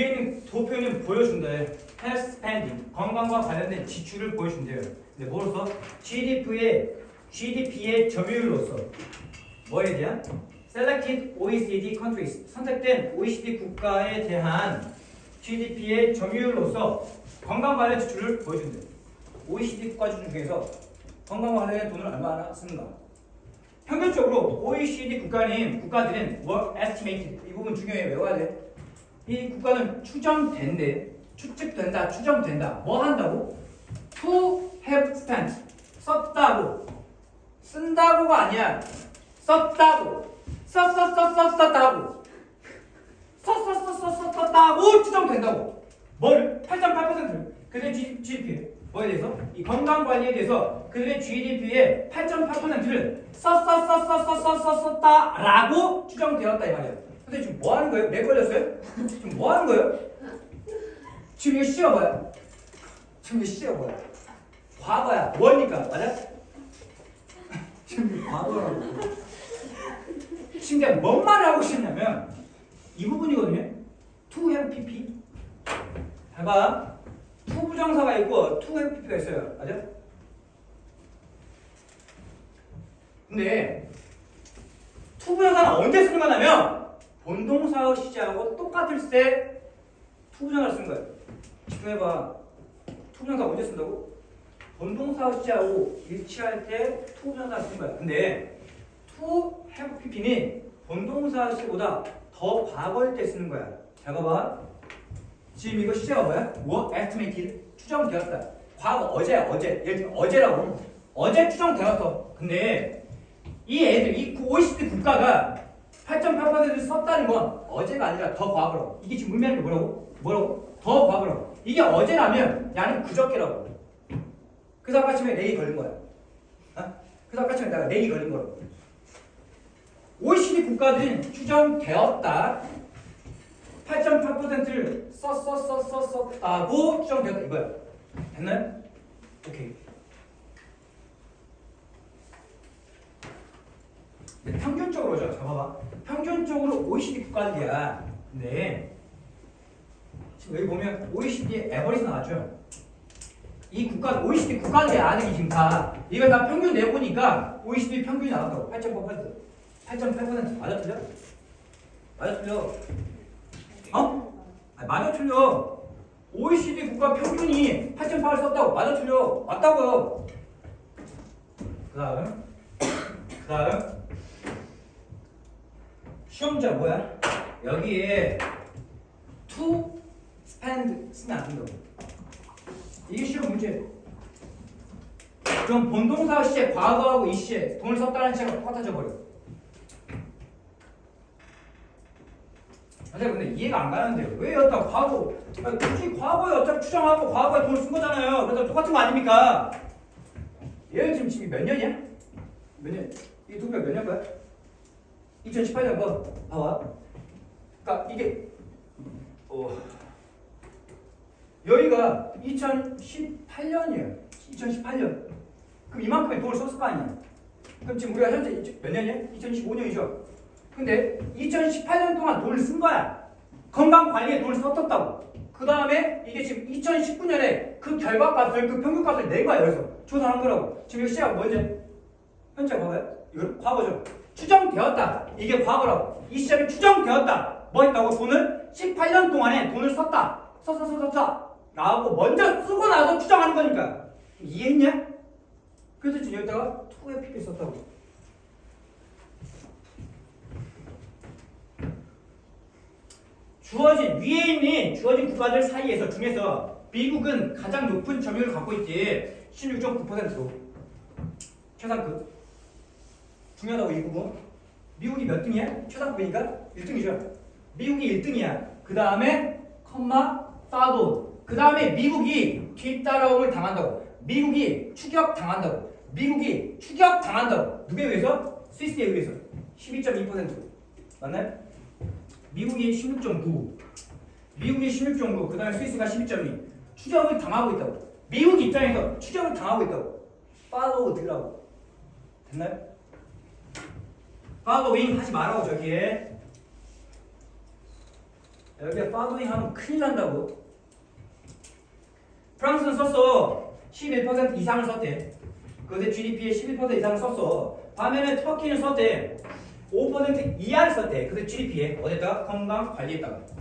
위에 있는 도표는 보여준대요. health spending 건강과 관련된 지출을 보여준대요. 근데 뭐로서 GDP의 GDP의 점유율로서 뭐에 대한 selected OECD countries 선택된 OECD 국가에 대한 GDP의 점유율로서 건강 관련 지출을 보여준대요. OECD 국가 중에서 건강과 관련된 돈을 얼마나 쓰는가? 평균적으로 OECD 국가는 국가들은 뭐 estimated 이 부분 중요해 외워야 돼. 이 국가는 추정된대, 추측된다, 추정된다. 뭐 한다고? To have spent 썼다고 쓴다고가 아니야. 썼다고 썼썼썼썼 썼다고 썼썼썼썼 썼다고 추정된다고. 뭘? 8.8%를 그들의 GDP 뭐에 대해서? 이 건강 관리에 대해서 그들의 GDP의 8.8%를 썼썼썼썼썼 썼다라고 추정되었다 이 말이야. 근데 지금 뭐 하는 거예요? 내 걸렸어요? 지금 뭐 하는 거예요? 지금 이거 시어 뭐야? 지금 이거 시어 뭐야? 과거야. 뭐니까 맞아? 지금 과거라고. 지금 내가 뭔 말을 하고 싶냐면 이 부분이거든요. to have pp. 봐봐. to 부정사가 있고 to have pp가 있어요. 맞아? 근데 to 부정사는 언제 쓰는 거냐면 본동사의 시제하고 똑같을 때 부정사를 쓰는 거예요. 집중해봐. to 부정사 언제 쓴다고? 본동사 시제하고 일치할 때 부정사를 쓰는 거야. 근데 to have pp는 본동사 시보다 더 과거일 때 쓰는 거야. 잘 봐봐. 지금 이거 시제가 뭐야? 뭐? estimated 추정되었다. 과거 어제 어제 예를 들면 어제라고 어제 추정되었어. 근데 이 애들 이 OECD 국가가 8.8%를 썼다는 건 어제가 아니라 더 과거라고. 이게 지금 의미하는 게 뭐라고? 뭐라고? 더 과거라고. 이게 어제라면 야는 그저께라고. 그래서 아까 아침에 내기 걸린 거야. 어? 그래서 아까 아침에 내가 내기 걸린 거라고. OECD 국가들은 추정되었다. 8.8%를 썼썼썼썼었다고 추정되었다 이거야. 됐나요? 오케이. 근데 평균적으로죠. 잡아봐. 평균적으로 OECD 국가들이야. 근데 지금 여기 보면 OECD 에버리지 나왔죠. 이 국가 OECD 국가들의 아들이 지금 다 이거 다 평균 내보니까 OECD 평균이 나온다고 8.8% 8.8% 맞아 틀려? 맞아 틀려? 어? 아니, 맞아 틀려. OECD 국가 평균이 8.8을 썼다고 맞아 틀려. 맞다고요. 그다음 그다음 시험자 뭐야? 여기에 to spend 쓰면 안 된다고. 이게 시험 문제. 그럼 본동사 시에 과거하고 이 시에 돈을 썼다는 시가 똑같아져 버려. 맞아요. 근데 이해가 안 가는데요. 왜 여기다 과거? 아니, 굳이 과거에 어차피 추정하고 과거에 돈을 쓴 거잖아요. 그래서 똑같은 거 아닙니까? 얘 지금 지금 몇 년이야? 몇 년? 이 두표 몇년 거야? 2018년 거 봐봐. 그러니까 이게 어 여기가 2018년이에요. 2018년. 그럼 이만큼의 돈을 썼을 거 아니야? 그럼 지금 우리가 현재 몇 년이야? 2025년이죠. 근데 2018년 동안 돈을 쓴 거야. 건강 관리에 돈을 썼었다고. 그 다음에 이게 지금 2019년에 그 결과값을 그 평균값을 낸 거야 여기서 조사한 거라고. 지금 이거 시작 뭔지 현재 봐봐요. 이거 과거죠. 추정되었다. 이게 과거라고. 이 시점이 추정되었다. 뭐 했다고? 돈을 18년 동안에 돈을 썼다. 썼어 썼어 썼다. 라고 먼저 쓰고 나서 추정하는 거니까. 이해했냐? 그래서 지금 여기다가 2의 pp 썼다고. 주어진 위에 있는 주어진 국가들 사이에서 중에서 미국은 가장 높은 점유율을 갖고 있지 16.9% 최상급 중요하다고 이 부분 미국이 몇 등이야? 최상급이니까 1등이죠 미국이 1등이야 그 다음에 컴마 사돈 그 다음에 미국이 뒤따라옴을 당한다고 미국이 추격 당한다고 미국이 추격 당한다고 누구에 의해서? 스위스에 의해서 12.2% 맞나요? 미국이 16.9, 미국이 16.9, 그 다음에 스위스가 12.2. 추적을 당하고 있다고. 미국 입장에서 추적을 당하고 있다고. 팔로우 들라고. 됐나요? 팔로잉 하지 말라고 저기에. 여기에 파도이 하면 큰일 난다고. 프랑스는 썼어. 11% 이상을 썼대. 그런데 GDP에 11% 이상을 썼어. 반면에 터키는 썼대. 5% 이하를 썼대. 근데 GDP에 어디다가 건강 관리했다가.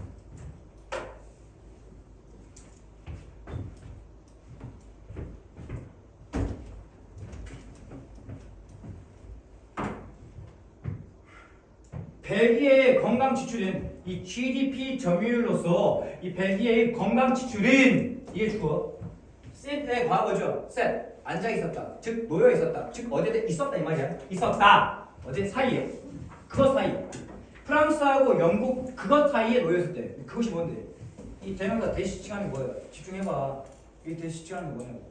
벨기에의 건강 지출은 이 GDP 점유율로서 이 벨기에의 건강 지출은 이게 주어 set의 과거죠. set 앉아 있었다. 즉 놓여 있었다. 즉 어디에 있었다 이 말이야. 있었다. 어디 사이에 그것 사이에 프랑스하고 영국 그것 사이에 놓여 있을 때 그것이 뭔데? 이 대명사 대시칭하는 뭐예요? 집중해봐. 이 대시칭하는 게 뭐냐고.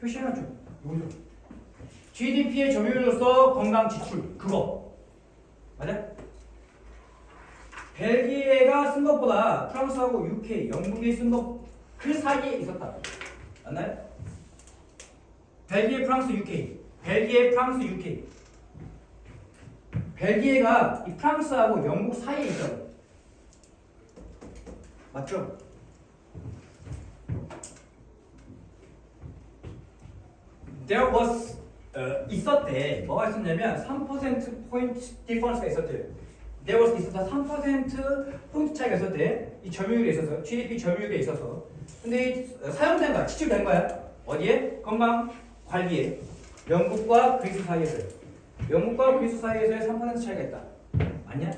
표시해놨죠. 뭐죠? GDP의 점유율로서 건강 지출 그거 맞아? 벨기에가 쓴 것보다 프랑스하고 UK, 영국이 쓴 것 그 사이에 있었다. 맞나요? 벨기에, 프랑스, UK. 벨기에, 프랑스, UK. 벨기에가 이 프랑스하고 영국 사이에 있다고. 맞죠? 어, 있었대. 뭐가 있었냐면 3% 포인트 디퍼런스가 있었대. There was 있었다. 3% 포인트 차이가 있었대. 이 점유율에 있어서 GDP 점유율에 있어서. 근데 이 어, 사용된 거야. 지출된 거야. 어디에? 건강 관리에. 영국과 그리스 사이에서. 영국과 그리스 사이에서의 3% 차이가 있다. 맞냐?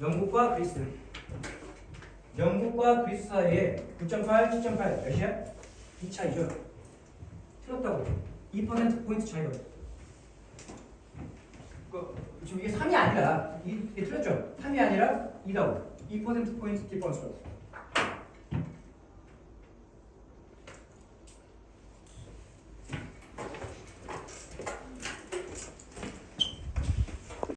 영국과 그리스. 영국과 그리스 사이에 9.8, 7.8 몇이야? 이 차이죠. 틀렸다고. 2% 포인트 차이가. 그, 지금 이게 3이 아니라 이, 게 틀렸죠? 3이 아니라 2라고. 2% 포인트 디퍼런스라고.